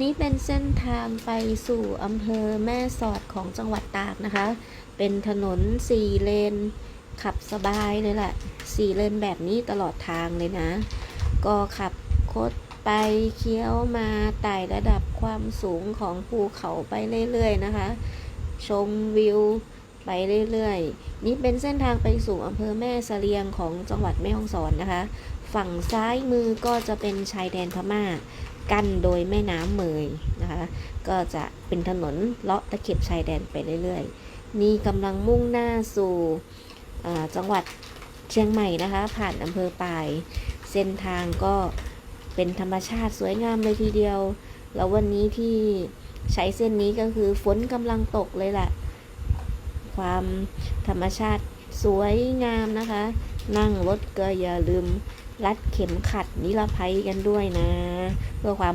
นี่เป็นเส้นทางไปสู่อำเภอแม่สอดของจังหวัดตากนะคะ เป็นถนนสี่เลน ขับสบายเลยแหละสี่เลนแบบนี้ตลอดทางเลยนะ ก็ขับคดไปเคี้ยวมาไต่ระดับความสูงของภูเขาไปเรื่อยๆนะคะ ชมวิว ไปเรื่อยๆ นี่เป็นเส้นทางไปสู่อำเภอแม่เสลียงของจังหวัดแม่ฮ่องสอนนะคะ ฝั่งซ้ายมือก็จะเป็นชายแดนพม่า กั้นโดยแม่น้ำเมยนะคะ ก็จะเป็นถนนเลาะตะเข็บชายแดนไปเรื่อยๆ นี่กำลังมุ่งหน้าสู่จังหวัดเชียงใหม่นะคะ ผ่านอำเภอปาย เส้นทางก็เป็นธรรมชาติสวยงามเลยทีเดียว แล้ววันนี้ที่ใช้เส้นนี้ก็คือฝนกำลังตกเลยแหละ ความธรรมชาติสวยงามนะคะ นั่งรถก็อย่าลืมรัดเข็มขัดนิรภัยกันด้วยนะ เพื่อความ